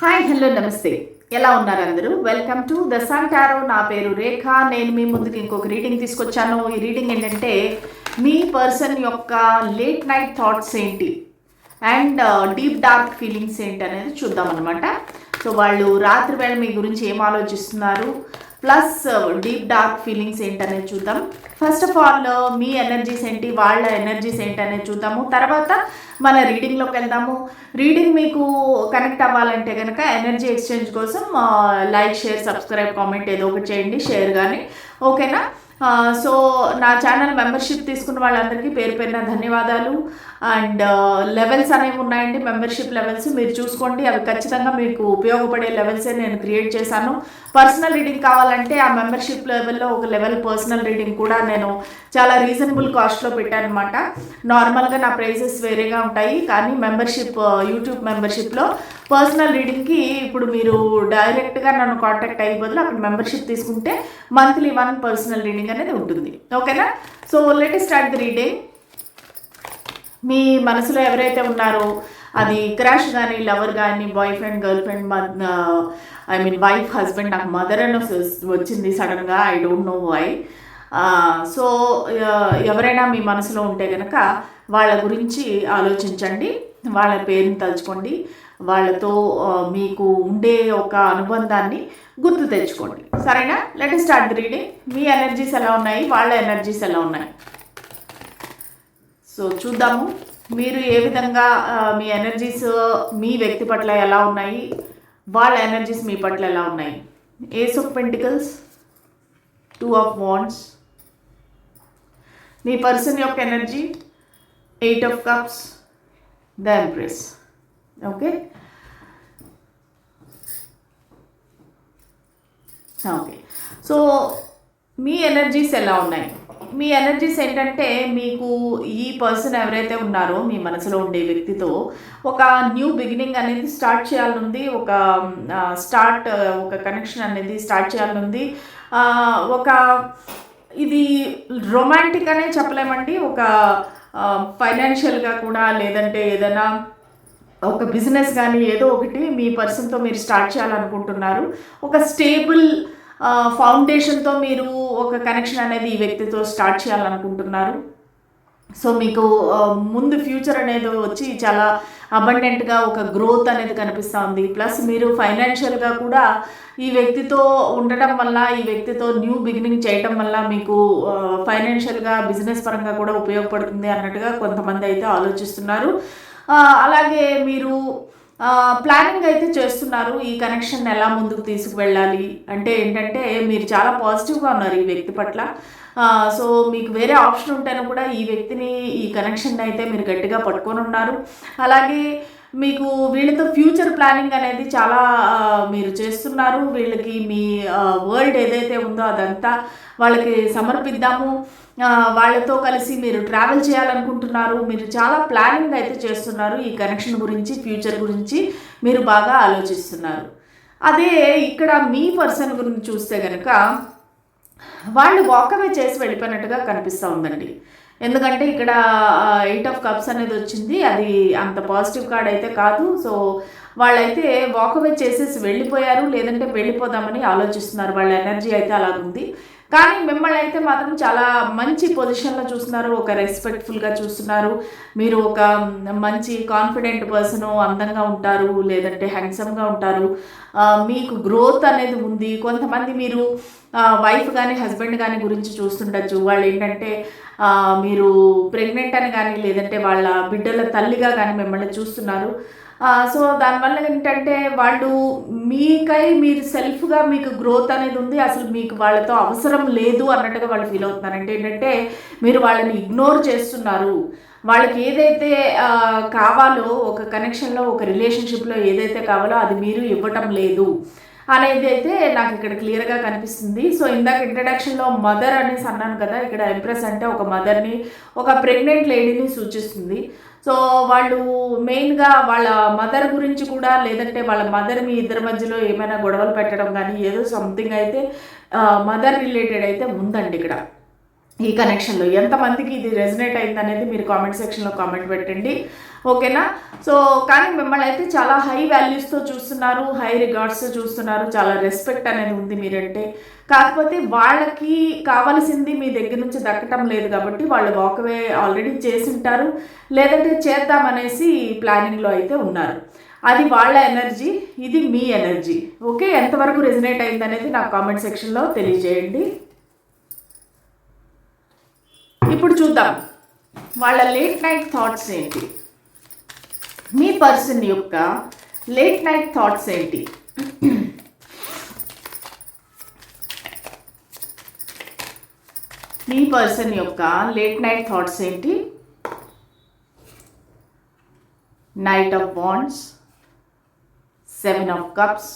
Hi hello నమస్తే ఎలా ఉన్నారు అందరూ? Welcome to the Sun Tarot నా పేరు రేఖ నేను మీ ముందుకు ఇంకొక రీడింగ్ తీసుకొచ్చాను. ఈ రీడింగ్ ఏంటంటే మీ పర్సన్ యొక్క లేట్ నైట్ థాట్స్ ఏంటి? అండ్ డీప్ డార్క్ ఫీలింగ్స్ ఏంటి అనేది చూద్దాం అనమాట సో వాళ్ళు రాత్రి వేళ మీ గురించి ఏం ఆలోచిస్తున్నారు? Plus uh, deep dark feelings ఏంటనేది చూద్దాం. ఫస్ట్ ఆఫ్ ఆల్ మీ ఎనర్జీస్ ఏంటి వాళ్ళ ఎనర్జీస్ ఏంటి అనేది చూద్దాము. తర్వాత మన రీడింగ్లోకి వెళ్దాము. రీడింగ్ మీకు కనెక్ట్ అవ్వాలంటే కనుక ఎనర్జీ ఎక్స్చేంజ్ కోసం లైక్ షేర్ సబ్స్క్రైబ్ కామెంట్ ఏదో ఒకటి చేయండి షేర్ కానీ ఓకేనా సో నా ఛానల్ మెంబర్షిప్ తీసుకున్న వాళ్ళందరికీ పేరు పేరున ధన్యవాదాలు. అండ్ లెవెల్స్ అనేవి ఉన్నాయండి. మెంబర్షిప్ లెవెల్స్ మీరు చూసుకోండి. అవి ఖచ్చితంగా మీకు ఉపయోగపడే లెవెల్సే నేను క్రియేట్ చేశాను. పర్సనల్ రీడింగ్ కావాలంటే ఆ మెంబర్షిప్ లెవెల్లో ఒక లెవెల్ పర్సనల్ రీడింగ్ కూడా నేను చాలా రీజనబుల్ కాస్ట్లో పెట్టానమాట అనమాట నార్మల్గా నా ప్రైజెస్ వేరేగా ఉంటాయి కానీ మెంబర్షిప్ యూట్యూబ్ మెంబర్షిప్లో పర్సనల్ రీడింగ్కి ఇప్పుడు మీరు డైరెక్ట్గా నన్ను కాంటాక్ట్ అయ్యే బదులు అక్కడ మెంబర్షిప్ తీసుకుంటే మంత్లీ వన్ పర్సనల్ రీడింగ్ అనేది ఉంటుంది. ఓకేనా so let start the reading మీ మనసులో ఎవరైతే ఉన్నారో అది క్రాష్ కానీ లవర్ కానీ boy friend girl friend I mean wife husband నాకు మదర్ అని వచ్చింది సడన్గా I don't know why so ఎవరైనా మీ మనసులో ఉంటే కనుక వాళ్ళ గురించి ఆలోచించండి వాళ్ళ పేరుని తలుచుకోండి వాళ్ళతో మీకు ఉండే ఒక అనుబంధాన్ని గుర్తు తెచ్చుకోండి. సరేనా? లెట్ స్టార్ట్ రీడింగ్ మీ ఎనర్జీస్ ఎలా ఉన్నాయి? వాళ్ళ ఎనర్జీస్ ఎలా ఉన్నాయి? సో చూద్దాము. మీరు ఏ విధంగా మీ ఎనర్జీస్ మీ వ్యక్తి పట్ల ఎలా ఉన్నాయి? వాళ్ళ ఎనర్జీస్ మీ పట్ల ఎలా ఉన్నాయి? Ace of pentacles two of wands me person యొక్క energy eight of cups the Empress okay okay so me energies ఎలా ఉన్నాయి? మీ ఎనర్జీస్ ఏంటంటే మీకు ఈ పర్సన్ ఎవరైతే ఉన్నారో మీ మనసులో ఉండే వ్యక్తితో ఒక న్యూ బిగినింగ్ అనేది స్టార్ట్ చేయాలనుంది ఒక స్టార్ట్ ఒక కనెక్షన్ అనేది స్టార్ట్ చేయాలనుంది. ఒక ఇది రొమాంటిక్ అనే చెప్పలేమండి. ఒక ఫైనాన్షియల్గా కూడా లేదంటే ఏదైనా ఒక బిజినెస్ కానీ ఏదో ఒకటి మీ పర్సన్తో మీరు స్టార్ట్ చేయాలనుకుంటున్నారు. ఒక స్టేబుల్ ఫౌండేషన్తో మీరు ఒక కనెక్షన్ అనేది ఈ వ్యక్తితో స్టార్ట్ చేయాలనుకుంటున్నారు. సో మీకు ముందు ఫ్యూచర్ అనేది వచ్చి చాలా అబండెంట్గా ఒక గ్రోత్ అనేది కనిపిస్తూ ఉంది ప్లస్ మీరు ఫైనాన్షియల్గా కూడా ఈ వ్యక్తితో ఉండటం వల్ల ఈ వ్యక్తితో న్యూ బిగినింగ్ చేయటం వల్ల మీకు ఫైనాన్షియల్గా బిజినెస్ పరంగా కూడా ఉపయోగపడుతుంది అన్నట్టుగా కొంతమంది అయితే ఆలోచిస్తున్నారు. అలాగే మీరు ప్లానింగ్ అయితే చేస్తున్నారు. ఈ కనెక్షన్ ఎలా ముందుకు తీసుకువెళ్ళాలి? అంటే ఏంటంటే మీరు చాలా పాజిటివ్గా ఉన్నారు ఈ వ్యక్తి పట్ల. సో మీకు వేరే ఆప్షన్ ఉంటేనే కూడా ఈ వ్యక్తిని ఈ కనెక్షన్ అయితే మీరు గట్టిగా పట్టుకొని ఉన్నారు. అలాగే మీకు వీళ్ళతో ఫ్యూచర్ ప్లానింగ్ అనేది చాలా మీరు చేస్తున్నారు. వీళ్ళకి మీ వరల్డ్ ఏదైతే ఉందో అదంతా వాళ్ళకి సమర్పిద్దాము. వాళ్ళతో కలిసి మీరు ట్రావెల్ చేయాలనుకుంటున్నారు. మీరు చాలా ప్లానింగ్ అయితే చేస్తున్నారు ఈ కనెక్షన్ గురించి ఫ్యూచర్ గురించి మీరు బాగా ఆలోచిస్తున్నారు. అదే ఇక్కడ మీ పర్సన్ గురించి చూస్తే కనుక వాళ్ళు వాకవే చేసి వెళ్ళిపోయినట్టుగా కనిపిస్తూ ఉందండి. ఎందుకంటే ఇక్కడ ఎయిట్ ఆఫ్ కప్స్ అనేది వచ్చింది. అది అంత పాజిటివ్ కార్డ్ అయితే కాదు. సో వాళ్ళైతే వాకవే చేసేసి వెళ్ళిపోయారు. లేదంటే వెళ్ళిపోదామని ఆలోచిస్తున్నారు. వాళ్ళ ఎనర్జీ అయితే అలాగుంది. కానీ మిమ్మల్ని అయితే మాత్రం చాలా మంచి పొజిషన్లో చూస్తున్నారు ఒక రెస్పెక్ట్ఫుల్గా చూస్తున్నారు. మీరు ఒక మంచి కాన్ఫిడెంట్ పర్సన్ అందంగా ఉంటారు లేదంటే హ్యాండ్సమ్గా ఉంటారు. మీకు గ్రోత్ అనేది ఉంది. కొంతమంది మీరు వైఫ్ కానీ హస్బెండ్ కానీ గురించి చూస్తుండొచ్చు. వాళ్ళు ఏంటంటే మీరు ప్రెగ్నెంట్ అని కానీ లేదంటే వాళ్ళ బిడ్డల తల్లిగా కానీ మిమ్మల్ని చూస్తున్నారు. సో దానివల్ల ఏంటంటే వాళ్ళు మీకై మీరు సెల్ఫ్గా మీకు గ్రోత్ అనేది ఉంది అసలు మీకు వాళ్ళతో అవసరం లేదు అన్నట్టుగా వాళ్ళు ఫీల్ అవుతున్నారు అంటే ఏంటంటే మీరు వాళ్ళని ఇగ్నోర్ చేస్తున్నారు. వాళ్ళకి ఏదైతే కావాలో ఒక కనెక్షన్లో ఒక రిలేషన్షిప్లో ఏదైతే కావాలో అది మీరు ఇవ్వటం లేదు. అనేది అయితే నాకు ఇక్కడ క్లియర్గా కనిపిస్తుంది. సో ఇందాక ఇంట్రడక్షన్లో మదర్ అనేసి అన్నాను కదా ఇక్కడ ఎంప్రెస్ అంటే ఒక మదర్ని ఒక ప్రెగ్నెంట్ లేడీని సూచిస్తుంది. సో వాళ్ళు మెయిన్గా వాళ్ళ మదర్ గురించి కూడా లేదంటే వాళ్ళ మదర్ మీ ఇద్దరి మధ్యలో ఏమైనా గొడవలు పెట్టడం కానీ ఏదో సంథింగ్ అయితే మదర్ రిలేటెడ్ అయితే ఉందండి ఇక్కడ. ఈ కనెక్షన్లో ఎంతమందికి ఇది రెజనేట్ అయింది అనేది మీరు కామెంట్ సెక్షన్లో కామెంట్ పెట్టండి. ఓకేనా? సో కానీ మిమ్మల్ని అయితే చాలా హై వాల్యూస్తో చూస్తున్నారు హై రిగార్డ్స్తో చూస్తున్నారు చాలా రెస్పెక్ట్ అనేది ఉంది మీరంటే. కాకపోతే వాళ్ళకి కావాల్సింది మీ దగ్గర నుంచి దక్కటం లేదు కాబట్టి వాళ్ళు వాకవే ఆల్రెడీ చేసి ఉంటారు లేదంటే చేద్దామనేసి ప్లానింగ్లో అయితే ఉన్నారు. అది వాళ్ళ ఎనర్జీ ఇది మీ ఎనర్జీ ఓకే? ఎంతవరకు రెజినేట్ అయింది అనేది నాకు కామెంట్ సెక్షన్లో తెలియజేయండి. ఇప్పుడు చూద్దాం వాళ్ళ లేట్ నైట్ థాట్స్ ఏంటి? మీ పర్సన్ యొక్క లేట్ నైట్ థాట్స్ ఏంటి? మీ పర్సన్ యొక్క లేట్ నైట్ థాట్స్ ఏంటి? Knight of wands seven of cups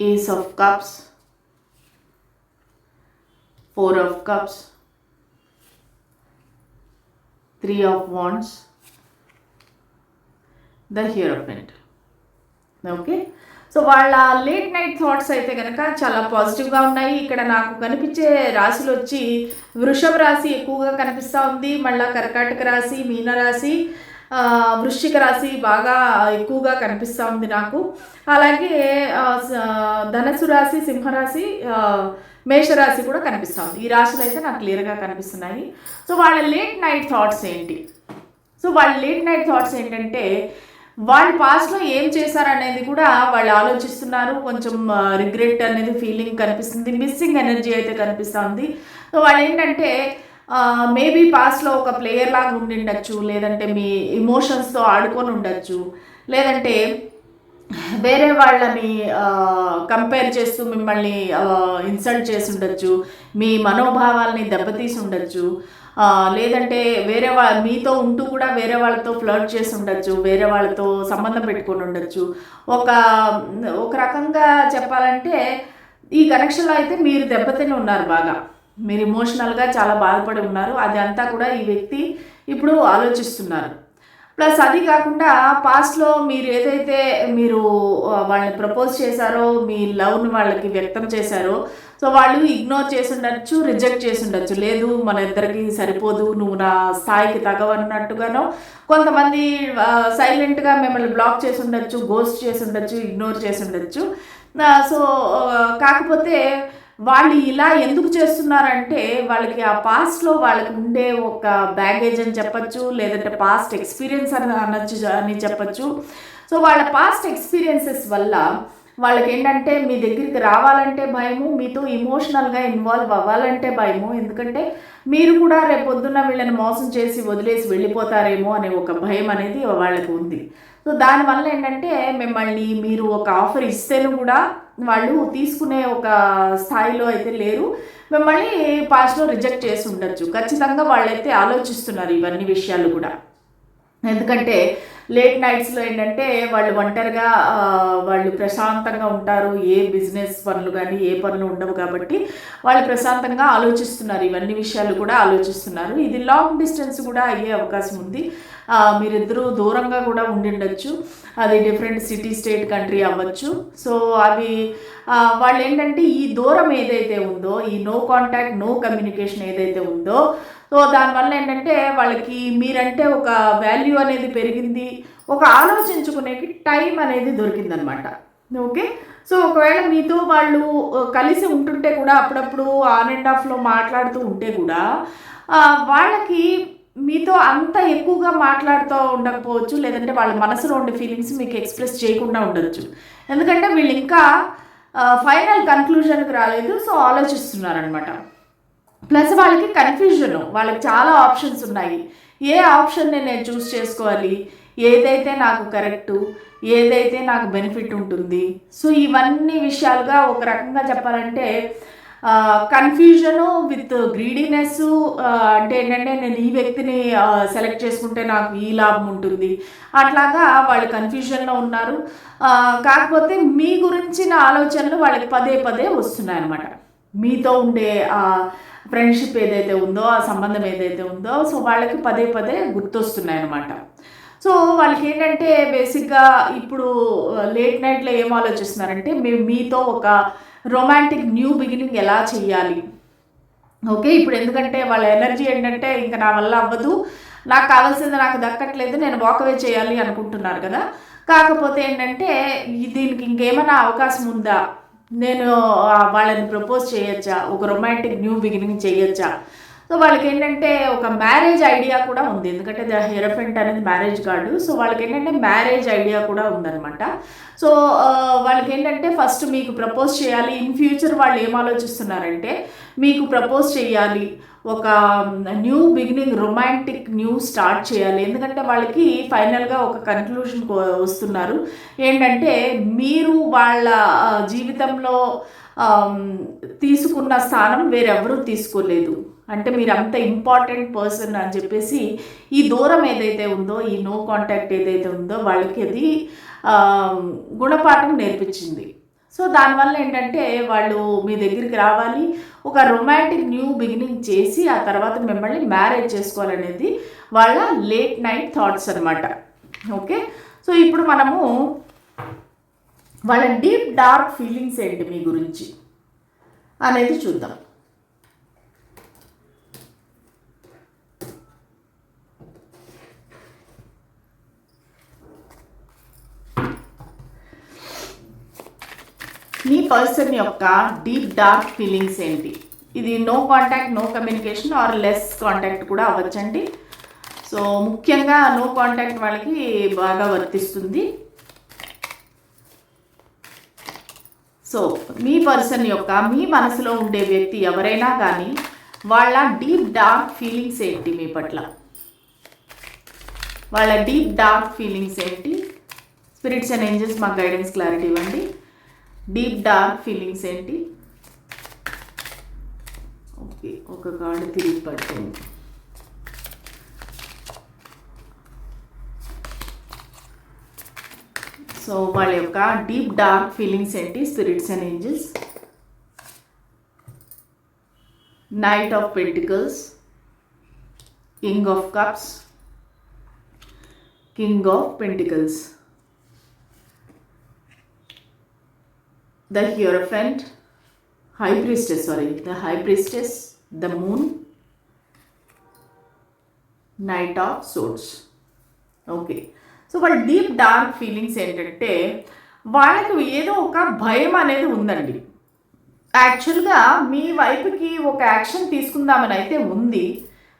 ace of cups four of cups three of wands the Hierophant okay so వాళ్ళ లేట్ నైట్ థాట్స్ అయితే కనుక చాలా పాజిటివ్గా ఉన్నాయి. ఇక్కడ నాకు కనిపించే రాశులు వచ్చి వృషభ రాశి ఎక్కువగా కనిపిస్తూ ఉంది. మళ్ళీ కర్కాటక రాశి మీన రాశి వృశ్చిక రాశి బాగా ఎక్కువగా కనిపిస్తూ ఉంది నాకు. అలాగే ధనసు ధనస్సు రాశి సింహరాశి మేషరాశి కూడా కనిపిస్తూ ఉంది. ఈ రాశులు అయితే నాకు క్లియర్గా కనిపిస్తున్నాయి. సో వాళ్ళ లేట్ నైట్ థాట్స్ ఏంటి? సో వాళ్ళ లేట్ నైట్ థాట్స్ ఏంటంటే వాళ్ళు పాస్ట్లో ఏం చేశారనేది కూడా వాళ్ళు ఆలోచిస్తున్నారు. కొంచెం రిగ్రెట్ అనేది ఫీలింగ్ కనిపిస్తుంది. మిస్సింగ్ ఎనర్జీ అయితే కనిపిస్తుంది సో వాళ్ళు ఏంటంటే మేబీ పాస్ట్లో ఒక ప్లేయర్ లాగా ఉండిండొచ్చు లేదంటే మీ ఇమోషన్స్తో ఆడుకొని ఉండొచ్చు లేదంటే వేరే వాళ్ళని కంపేర్ చేస్తూ మిమ్మల్ని ఇన్సల్ట్ చేసి ఉండొచ్చు మీ మనోభావాల్ని దెబ్బతీసి ఉండొచ్చు లేదంటే వేరే వా మీతో ఉంటూ కూడా వేరే వాళ్ళతో ఫ్లర్ట్ చేసి ఉండొచ్చు వేరే వాళ్ళతో సంబంధం పెట్టుకొని ఉండొచ్చు. ఒక ఒక రకంగా చెప్పాలంటే ఈ కనెక్షన్లో అయితే మీరు దెబ్బతిని ఉన్నారు బాగా. మీరు ఇమోషనల్గా చాలా బాధపడి ఉన్నారు. అది అంతా కూడా ఈ వ్యక్తి ఇప్పుడు ఆలోచిస్తున్నారు. ప్లస్ అది కాకుండా పాస్ట్లో మీరు ఏదైతే మీరు వాళ్ళని ప్రపోజ్ చేశారో మీ లవ్ని వాళ్ళకి వ్యక్తం చేశారో సో వాళ్ళు ఇగ్నోర్ చేసి ఉండొచ్చు రిజెక్ట్ చేసి ఉండొచ్చు. లేదు మన ఇద్దరికి సరిపోదు నువ్వు నా స్థాయికి తగవన్నట్టుగానో కొంతమంది సైలెంట్గా మిమ్మల్ని బ్లాక్ చేసి ఉండొచ్చు గోస్ట్ చేసి ఉండొచ్చు ఇగ్నోర్ చేసి ఉండొచ్చు. సో కాకపోతే వాళ్ళు ఇలా ఎందుకు చేస్తున్నారంటే వాళ్ళకి ఆ పాస్ట్లో వాళ్ళకి ఉండే ఒక బ్యాగేజ్ అని చెప్పచ్చు లేదంటే పాస్ట్ ఎక్స్పీరియన్స్ అని అనొచ్చు అని చెప్పచ్చు. సో వాళ్ళ పాస్ట్ ఎక్స్పీరియన్సెస్ వల్ల వాళ్ళకి ఏంటంటే మీ దగ్గరికి రావాలంటే భయము మీతో ఇమోషనల్గా ఇన్వాల్వ్ అవ్వాలంటే భయము. ఎందుకంటే మీరు కూడా రేపొద్దున్న వీళ్ళని మోసం చేసి వదిలేసి వెళ్ళిపోతారేమో అనే ఒక భయం అనేది వాళ్ళకి ఉంది. సో దానివల్ల ఏంటంటే మిమ్మల్ని మీరు ఒక ఆఫర్ ఇస్తేను కూడా వాళ్ళు తీసుకునే ఒక స్థాయిలో అయితే లేరు. మిమ్మల్ని పాస్ట్లో రిజెక్ట్ చేసి ఉండొచ్చు. ఖచ్చితంగా వాళ్ళైతే ఆలోచిస్తున్నారు ఇవన్నీ విషయాలు కూడా. ఎందుకంటే లేట్ నైట్స్లో ఏంటంటే వాళ్ళు ఒంటరిగా వాళ్ళు ప్రశాంతంగా ఉంటారు. ఏ బిజినెస్ పనులు కానీ ఏ పనులు ఉండవు కాబట్టి వాళ్ళు ప్రశాంతంగా ఆలోచిస్తున్నారు. ఇవన్నీ విషయాలు కూడా ఆలోచిస్తున్నారు. ఇది లాంగ్ డిస్టెన్స్ కూడా అయ్యే అవకాశం ఉంది. మీరిద్దరూ దూరంగా కూడా ఉండిండొచ్చు. అది డిఫరెంట్ సిటీ స్టేట్ కంట్రీ అవ్వచ్చు. సో అవి వాళ్ళు ఏంటంటే ఈ దూరం ఏదైతే ఉందో ఈ నో కాంటాక్ట్ నో కమ్యూనికేషన్ ఏదైతే ఉందో సో దానివల్ల ఏంటంటే వాళ్ళకి మీరంటే ఒక వాల్యూ అనేది పెరిగింది. ఒక ఆలోచించుకునేకి టైం అనేది దొరికిందనమాట. ఓకే? సో ఒకవేళ మీతో వాళ్ళు కలిసి ఉంటుంటే కూడా అప్పుడప్పుడు ఆన్ అండ్ ఆఫ్లో మాట్లాడుతూ ఉంటే కూడా వాళ్ళకి మీతో అంత ఎక్కువగా మాట్లాడుతూ ఉండకపోవచ్చు. లేదంటే వాళ్ళ మనసులో ఉండే ఫీలింగ్స్ మీకు ఎక్స్ప్రెస్ చేయకుండా ఉండొచ్చు. ఎందుకంటే వీళ్ళు ఇంకా ఫైనల్ కన్క్లూజన్కి రాలేదు. సో ఆలోచిస్తున్నారనమాట. ప్లస్ వాళ్ళకి కన్ఫ్యూజన్ వాళ్ళకి చాలా ఆప్షన్స్ ఉన్నాయి. ఏ ఆప్షన్ని నేను చూస్ చేసుకోవాలి? ఏదైతే నాకు కరెక్టు ఏదైతే నాకు బెనిఫిట్ ఉంటుంది? సో ఇవన్నీ విషయాలుగా ఒక రకంగా చెప్పాలంటే కన్ఫ్యూజను విత్ గ్రీడీనెస్ అంటే ఏంటంటే నేను ఈ వ్యక్తిని సెలెక్ట్ చేసుకుంటే నాకు ఈ లాభం ఉంటుంది. అట్లాగా వాళ్ళు కన్ఫ్యూజన్లో ఉన్నారు. కాకపోతే మీ గురించిన ఆలోచనలు వాళ్ళకి పదే పదే వస్తున్నాయి అన్నమాట మీతో ఉండే ఆ ఫ్రెండ్షిప్ ఏదైతే ఉందో ఆ సంబంధం ఏదైతే ఉందో సో వాళ్ళకి పదే పదే గుర్తొస్తున్నాయి అనమాట సో వాళ్ళకి ఏంటంటే బేసిక్గా ఇప్పుడు లేట్ నైట్లో ఏం ఆలోచిస్తున్నారంటే మేము మీతో ఒక రొమాంటిక్ న్యూ బిగినింగ్ ఎలా చేయాలి ఓకే ఇప్పుడు ఎందుకంటే వాళ్ళ ఎనర్జీ ఏంటంటే ఇంకా నా వల్ల అవ్వదు నాకు కావాల్సింది నాకు దక్కట్లేదు నేను వాకవే చేయాలి అనుకుంటున్నారు కదా. కాకపోతే ఏంటంటే దీనికి ఇంకేమైనా అవకాశం ఉందా? నేను వాళ్ళని ప్రపోజ్ చేయొచ్చా? ఒక రొమాంటిక్ న్యూ బిగినింగ్ చేయొచ్చా? సో వాళ్ళకి ఏంటంటే ఒక మ్యారేజ్ ఐడియా కూడా ఉంది. ఎందుకంటే ద హెరఫెంట్ అనేది మ్యారేజ్ గార్డు సో వాళ్ళకి ఏంటంటే మ్యారేజ్ ఐడియా కూడా ఉందన్నమాట. సో వాళ్ళకి ఏంటంటే ఫస్ట్ మీకు ప్రపోజ్ చేయాలి. ఇన్ ఫ్యూచర్ వాళ్ళు ఏం ఆలోచిస్తున్నారంటే మీకు ప్రపోజ్ చేయాలి. ఒక new beginning romantic new start చేయాలి. ఎందుకంటే వాళ్ళకి ఫైనల్గా ఒక కన్క్లూషన్ వస్తున్నారు. ఏంటంటే మీరు వాళ్ళ జీవితంలో తీసుకున్న స్థానం వేరెవరూ తీసుకోలేదు. అంటే మీరు అంత ఇంపార్టెంట్ పర్సన్ అని చెప్పేసి ఈ దూరం ఏదైతే ఉందో ఈ నో కాంటాక్ట్ ఏదైతే ఉందో వాళ్ళకి అది గుణపాఠం నేర్పించింది. సో దానివల్ల ఏంటంటే వాళ్ళు మీ దగ్గరికి రావాలి ఒక రొమాంటిక్ న్యూ బిగినింగ్ చేసి ఆ తర్వాత మిమ్మల్ని మ్యారేజ్ చేసుకోవాలనేది వాళ్ళ లేట్ నైట్ థాట్స్ అనమాట ఓకే? సో ఇప్పుడు మనము వాళ్ళ డీప్ డార్క్ ఫీలింగ్స్ ఏంటి మీ గురించి అనేది చూద్దాం. మీ పర్సన్ యొక్క డీప్ డార్క్ ఫీలింగ్స్ ఏంటి? ఇది no contact no communication or less contact కూడా అవ్వచ్చండి. సో ముఖ్యంగా నో కాంటాక్ట్ వాళ్ళకి బాగా వర్తిస్తుంది. సో మీ పర్సన్ యొక్క మీ మనసులో ఉండే వ్యక్తి ఎవరైనా కానీ వాళ్ళ డీప్ డార్క్ ఫీలింగ్స్ ఏంటి మీ పట్ల? వాళ్ళ డీప్ డార్క్ ఫీలింగ్స్ ఏంటి? స్పిరిట్స్ అండ్ ఏంజల్స్ మాకు గైడెన్స్ క్లారిటీ ఇవ్వండి. డీప్ డార్క్ ఫీలింగ్స్ ఏంటి? ఓకే ఒక కార్డు తిరిగి పడుతుంది సో వాళ్ళ యొక్క డీప్ డార్క్ ఫీలింగ్స్ ఏంటి? Spirits and angels knight of pentacles king of cups king of pentacles the Hierophant, High Priestess, sorry, the High Priestess, the Moon, Knight of Swords. Okay so వాళ్ళ deep dark feelings ఏంటంటే వాళ్ళకి ఏదో ఒక భయం అనేది ఉందండి. యాక్చువల్గా మీ వైపుకి ఒక యాక్షన్ తీసుకుందామని అయితే ఉంది.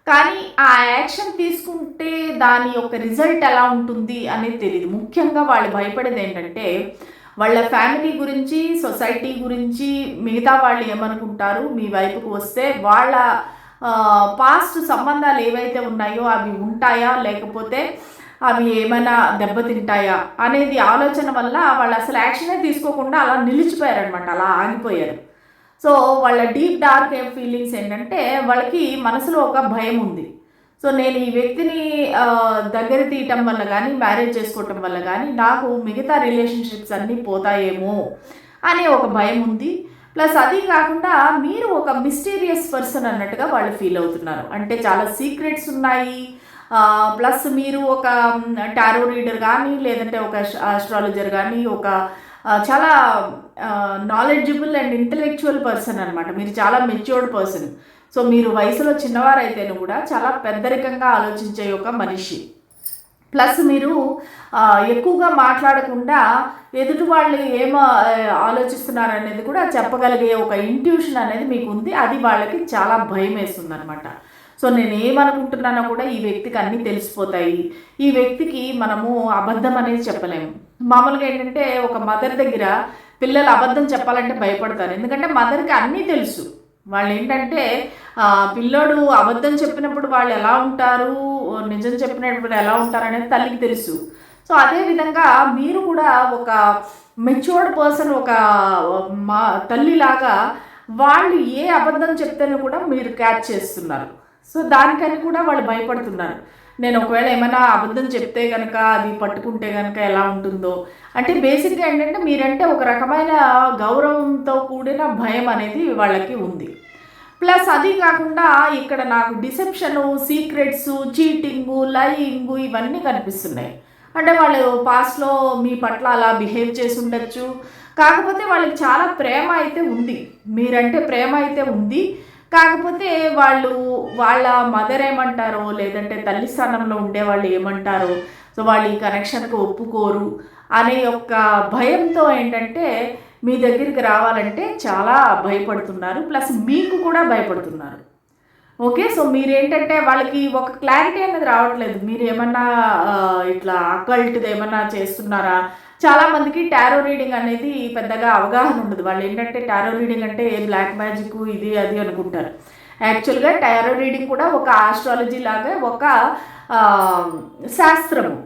కానీ ఆ యాక్షన్ తీసుకుంటే దాని యొక్క రిజల్ట్ ఎలా ఉంటుంది అనేది తెలియదు ముఖ్యంగా వాళ్ళు భయపడేది ఏంటంటే వాళ్ళ ఫ్యామిలీ గురించి సొసైటీ గురించి మిగతా వాళ్ళు ఏమనుకుంటారు? మీ వైపుకు వస్తే వాళ్ళ పాస్ట్ సంబంధాలు ఏవైతే ఉన్నాయో అవి ఉంటాయా? లేకపోతే అవి ఏమైనా దెబ్బతింటాయా? అనేది ఆలోచన వల్ల వాళ్ళు అసలు యాక్షనే తీసుకోకుండా అలా నిలిచిపోయారనమాట అలా ఆగిపోయారు. సో వాళ్ళ డీప్ డార్క్ ఫీలింగ్స్ ఏంటంటే వాళ్ళకి మనసులో ఒక భయం ఉంది. సో నేను ఈ వ్యక్తిని దగ్గర తీయటం వల్ల కానీ మ్యారేజ్ చేసుకోవటం వల్ల కానీ నాకు మిగతా రిలేషన్షిప్స్ అన్నీ పోతాయేమో అనే ఒక భయం ఉంది. ప్లస్ అది కాకుండా మీరు ఒక మిస్టీరియస్ పర్సన్ అన్నట్టుగా వాళ్ళు ఫీల్ అవుతున్నారు. అంటే చాలా సీక్రెట్స్ ఉన్నాయి. ప్లస్ మీరు ఒక టారో రీడర్ కానీ లేదంటే ఒక ఆస్ట్రాలజర్ కానీ ఒక చాలా నాలెడ్జబుల్ అండ్ ఇంటలెక్చువల్ పర్సన్ అనమాట మీరు చాలా మెచ్యూర్డ్ పర్సన్. సో మీరు వయసులో చిన్నవారైతేను కూడా చాలా పెద్దరికంగా ఆలోచించే ఒక మనిషి. ప్లస్ మీరు ఎక్కువగా మాట్లాడకుండా ఎదుటి వాళ్ళు ఏం ఆలోచిస్తున్నారు అనేది కూడా చెప్పగలిగే ఒక ఇంట్యూషన్ అనేది మీకు ఉంది అది వాళ్ళకి చాలా భయం వేస్తుంది అనమాట సో నేను ఏమనుకుంటున్నానో కూడా ఈ వ్యక్తికి అన్నీ తెలిసిపోతాయి. ఈ వ్యక్తికి మనము అబద్ధం అనేది చెప్పలేము మామూలుగా ఏంటంటే ఒక మదర్ దగ్గర పిల్లలు అబద్ధం చెప్పాలంటే భయపడతారు. ఎందుకంటే మదర్కి అన్నీ తెలుసు. వాళ్ళు ఏంటంటే పిల్లోడు అబద్ధం చెప్పినప్పుడు వాళ్ళు ఎలా ఉంటారు నిజం చెప్పినప్పుడు ఎలా ఉంటారు అనేది తల్లికి తెలుసు. సో అదేవిధంగా మీరు కూడా ఒక మెచ్యూర్డ్ పర్సన్ ఒక మా తల్లిలాగా వాళ్ళు ఏ అబద్ధం చెప్తేనే కూడా మీరు క్యాచ్ చేస్తున్నారు. సో దానికని కూడా వాళ్ళు భయపడుతున్నారు. నేను ఒకవేళ ఏమైనా అబద్ధం చెప్తే కనుక అది పట్టుకుంటే కనుక ఎలా ఉంటుందో? అంటే బేసిక్గా ఏంటంటే మీరంటే ఒక రకమైన గౌరవంతో కూడిన భయం అనేది వాళ్ళకి ఉంది. ప్లస్ అది కాకుండా ఇక్కడ నాకు డిసెప్షను సీక్రెట్స్ చీటింగు లయింగు ఇవన్నీ కనిపిస్తున్నాయి. అంటే వాళ్ళు పాస్ట్లో మీ పట్ల అలా బిహేవ్ చేసి ఉండొచ్చు. కాకపోతే వాళ్ళకి చాలా ప్రేమ అయితే ఉంది. మీరంటే ప్రేమ అయితే ఉంది. కాకపోతే వాళ్ళు వాళ్ళ మదర్ ఏమంటారో లేదంటే తల్లి స్థానంలో ఉండే వాళ్ళు ఏమంటారో సో వాళ్ళు ఈ కనెక్షన్కి ఒప్పుకోరు అనే యొక్క భయంతో ఏంటంటే మీ దగ్గరికి రావాలంటే చాలా భయపడుతున్నారు ప్లస్ మీకు కూడా భయపడుతున్నారు. ఓకే సో మీరేంటంటే వాళ్ళకి ఒక క్లారిటీ అనేది రావట్లేదు. మీరు ఏమన్నా ఇట్లా అకల్ట్ది ఏమన్నా చేస్తున్నారా? చాలా మందికి టారో రీడింగ్ అనేది పెద్దగా అవగాహన ఉండదు. వాళ్ళు ఏంటంటే టారో రీడింగ్ అంటే బ్లాక్ మ్యాజిక్ ఇది అది అనుకుంటారు. యాక్చువల్గా టారో రీడింగ్ కూడా ఒక ఆస్ట్రాలజీ లాగా ఒక శాస్త్రము.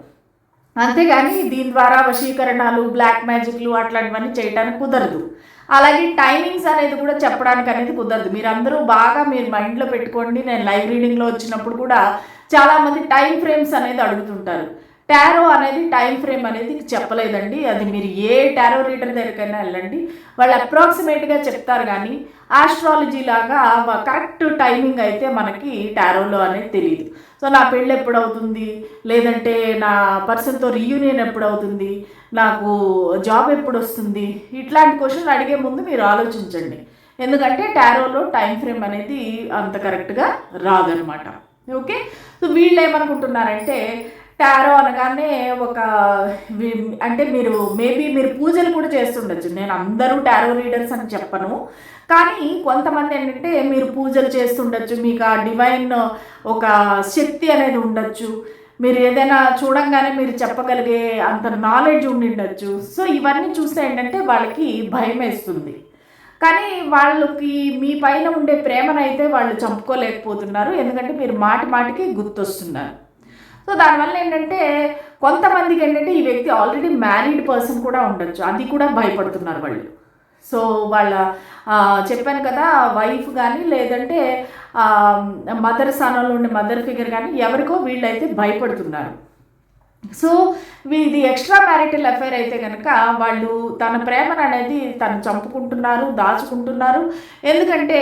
అంతేగాని దీని ద్వారా వశీకరణాలు బ్లాక్ మ్యాజిక్లు అట్లాంటివన్నీ చేయడానికి కుదరదు. అలాగే టైమింగ్స్ అనేది కూడా చెప్పడానికి అనేది కుదరదు. మీరందరూ బాగా మీరు మైండ్లో పెట్టుకోండి. నేను లైవ్ రీడింగ్లో వచ్చినప్పుడు కూడా చాలామంది టైం ఫ్రేమ్స్ అనేది అడుగుతుంటారు. టారో అనేది టైం ఫ్రేమ్ అనేది చెప్పలేదండి. అది మీరు ఏ టారో రీడర్ దగ్గరికైనా వెళ్ళండి. వాళ్ళు అప్రాక్సిమేట్గా చెప్తారు కానీ ఆస్ట్రాలజీ లాగా కరెక్ట్ టైమింగ్ అయితే మనకి టారోలో అనేది తెలియదు సో నా పెళ్ళి ఎప్పుడు అవుతుంది లేదంటే నా పర్సన్తో రీయూనియన్ ఎప్పుడు అవుతుంది నాకు జాబ్ ఎప్పుడు వస్తుంది ఇట్లాంటి క్వశ్చన్ అడిగే ముందు మీరు ఆలోచించండి. ఎందుకంటే టారోలో టైం ఫ్రేమ్ అనేది అంత కరెక్ట్గా రాదనమాట ఓకే? సో వీళ్ళు ఏమనుకుంటున్నారంటే టారో అనగానే ఒక వి- అంటే మీరు మేబీ మీరు పూజలు కూడా చేస్తుండొచ్చు. నేను అందరూ టారో రీడర్స్ అని చెప్పను. కానీ కొంతమంది ఏంటంటే మీరు పూజలు చేస్తుండొచ్చు మీకు ఆ డివైన్ ఒక శక్తి అనేది ఉండొచ్చు. మీరు ఏదైనా చూడంగానే మీరు చెప్పగలిగే అంత నాలెడ్జ్ ఉండిండొచ్చు. సో ఇవన్నీ చూస్తే ఏంటంటే వాళ్ళకి భయం వేస్తుంది. కానీ వాళ్ళకి మీ పైన ఉండే ప్రేమనైతే వాళ్ళు చంపుకోలేకపోతున్నారు. ఎందుకంటే మీరు మాటి మాటికి గుర్తొస్తున్నారు. సో దానివల్ల ఏంటంటే కొంతమందికి ఏంటంటే ఈ వ్యక్తి ఆల్రెడీ మ్యారీడ్ పర్సన్ కూడా ఉండొచ్చు. అది కూడా భయపడుతున్నారు వాళ్ళు. సో వాళ్ళ చెప్పాను కదా వైఫ్ కానీ లేదంటే మదర్ స్థానంలో ఉండే మదర్ ఫిగర్ కానీ ఎవరికో వీళ్ళైతే భయపడుతున్నారు. సో ఇది ఎక్స్ట్రా మ్యారిటల్ అఫైర్ అయితే కనుక వాళ్ళు తన ప్రేమను అనేది తను చంపుకుంటున్నారు దాచుకుంటున్నారు. ఎందుకంటే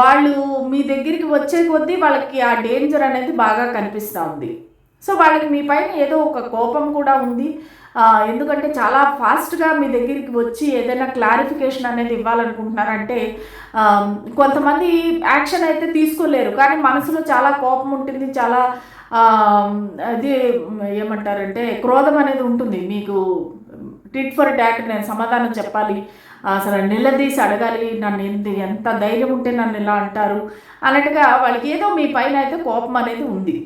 వాళ్ళు మీ దగ్గరికి వచ్చే కొద్దీ వాళ్ళకి ఆ డేంజర్ అనేది బాగా కనిపిస్తూ ఉంది. సో వాళ్ళకి మీ పైన ఏదో ఒక కోపం కూడా ఉంది. ఎందుకంటే చాలా ఫాస్ట్గా మీ దగ్గరికి వచ్చి ఏదైనా క్లారిఫికేషన్ అనేది ఇవ్వాలనుకుంటున్నారంటే కొంతమంది యాక్షన్ అయితే తీసుకోలేరు. కానీ మనసులో చాలా కోపం ఉంటుంది చాలా అది ఏమంటారంటే క్రోధం అనేది ఉంటుంది. మీకు టిట్ ఫర్ డాట్ నేను సమాధానం చెప్పాలి. అసలు నిలదీసి అడగాలి నన్ను ఎందు ఎంత ధైర్యం ఉంటే నన్ను ఇలా అంటారు అన్నట్టుగా వాళ్ళకి ఏదో మీ పైన అయితే కోపం అనేది ఉంది.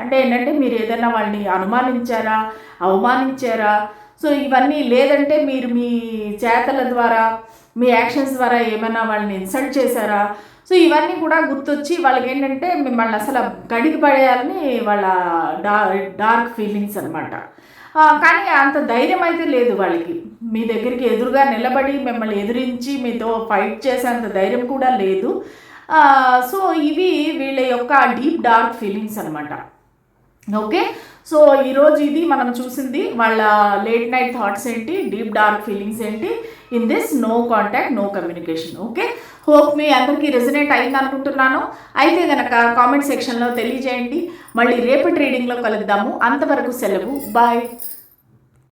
అంటే ఏంటంటే మీరు ఏదైనా వాళ్ళని అనుమానించారా? అవమానించారా? సో ఇవన్నీ లేదంటే మీరు మీ చేతల ద్వారా మీ యాక్షన్స్ ద్వారా ఏమైనా వాళ్ళని ఇన్సల్ట్ చేశారా? సో ఇవన్నీ కూడా గుర్తొచ్చి వాళ్ళకి ఏంటంటే మిమ్మల్ని అసలు గడికి పడేయాలని వాళ్ళ డా డార్క్ ఫీలింగ్స్ అనమాట కానీ అంత ధైర్యం అయితే లేదు వాళ్ళకి. మీ దగ్గరికి ఎదురుగా నిలబడి మిమ్మల్ని ఎదిరించి మీతో ఫైట్ చేసేంత ధైర్యం కూడా లేదు. సో ఇవి వీళ్ళ యొక్క డీప్ డార్క్ ఫీలింగ్స్ అనమాట ఓకే? సో ఈరోజు ఇది మనం చూసింది వాళ్ళ లేట్ నైట్ థాట్స్ ఏంటి డీప్ డార్క్ ఫీలింగ్స్ ఏంటి in this no contact no communication okay? Hope మీ అందరికీ రెసినేట్ అయింది అనుకుంటున్నాను. అయితే గనక కామెంట్ సెక్షన్లో తెలియజేయండి. మళ్ళీ రేపటి రీడింగ్లో కలుద్దాము. అంతవరకు సెలవు. బాయ్